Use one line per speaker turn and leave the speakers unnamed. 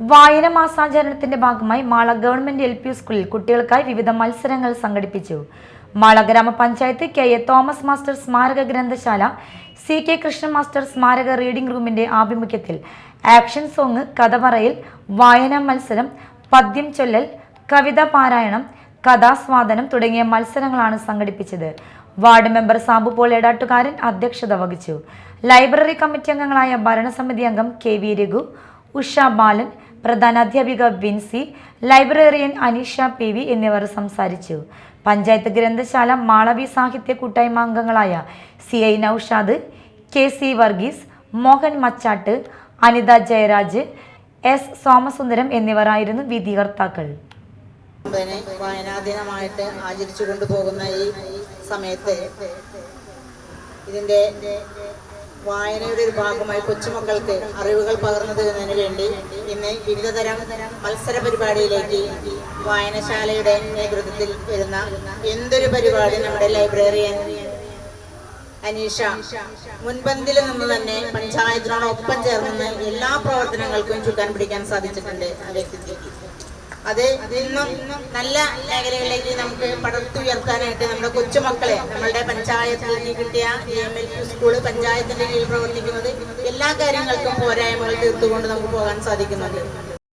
വായന മാസാചരണത്തിന്റെ ഭാഗമായി Mala government L P സ്കൂളിൽ കുട്ടികൾക്കായി വിവിധ മത്സരങ്ങൾ സംഘടിപ്പിച്ചു. മാള ഗ്രാമപഞ്ചായത്ത് കെ എ തോമസ് മാസ്റ്റർ സ്മാരക ഗ്രന്ഥശാല സി കെ കൃഷ്ണൻ മാസ്റ്റർ സ്മാരക റീഡിംഗ് റൂമിന്റെ ആഭിമുഖ്യത്തിൽ ആക്ഷൻ സോങ് കഥ പറയൽ വായനാ മത്സരം പദ്യം ചൊല്ലൽ കവിത പാരായണം കഥാസ്വാദനം തുടങ്ങിയ മത്സരങ്ങളാണ് സംഘടിപ്പിച്ചത്. Ward member Sabu Paul Edattukaran അധ്യക്ഷത വഹിച്ചു. ലൈബ്രറി കമ്മിറ്റി അംഗങ്ങളായ ഭരണസമിതി അംഗം കെ വി രഘു ഉഷ ബാലൻ പ്രധാന അധ്യാപിക Vincy librarian Aneesha P V എന്നിവർ സംസാരിച്ചു. പഞ്ചായത്ത് ഗ്രന്ഥശാല മാളവി സാഹിത്യ കൂട്ടായ്മ അംഗങ്ങളായ C I Noushad K C Varghese Mohan Machattu Anitha Jayaraj S Somasundaram എന്നിവരായിരുന്നു വിധികർത്താക്കൾ.
വായനാദിനമായിട്ട് വായനാ ദിനമായിട്ട് ആചരിച്ചു കൊണ്ടുപോകുന്ന ഈ സമയത്ത് ഇതിന്റെ വായനയുടെ ഒരു ഭാഗമായി കൊച്ചുമക്കൾക്ക് അറിവുകൾ പകർന്നു തരുന്നതിന് വേണ്ടി ഇന്ന് വിവിധതരം മത്സര പരിപാടിയിലേക്ക് വായനശാലയുടെ നേതൃത്വത്തിൽ വരുന്ന എന്തൊരു പരിപാടി നമ്മുടെ ലൈബ്രറിയൻ അനീഷ. മുൻപന്തിൽ നിന്ന് തന്നെ പഞ്ചായത്തിനോടൊപ്പം ചേർന്ന് എല്ലാ പ്രവർത്തനങ്ങൾക്കും ചുക്കാൻ പിടിക്കാൻ സാധിച്ചിട്ടുണ്ട് ആ വ്യക്തിത്വം അത് ഇന്നും നല്ല മേഖലകളിലേക്ക് നമുക്ക് പടർത്തുയർത്താനായിട്ട് നമ്മുടെ കൊച്ചുമക്കളെ നമ്മളുടെ പഞ്ചായത്തിൽ നിന്ന് കിട്ടിയ എം എൽ പി സ്കൂൾ പഞ്ചായത്തിന്റെ കീഴിൽ പ്രവർത്തിക്കുന്നത് എല്ലാ കാര്യങ്ങൾക്കും പോരായ്മകൾ തീർത്തുകൊണ്ട് നമുക്ക് പോകാൻ സാധിക്കുന്നുണ്ട്.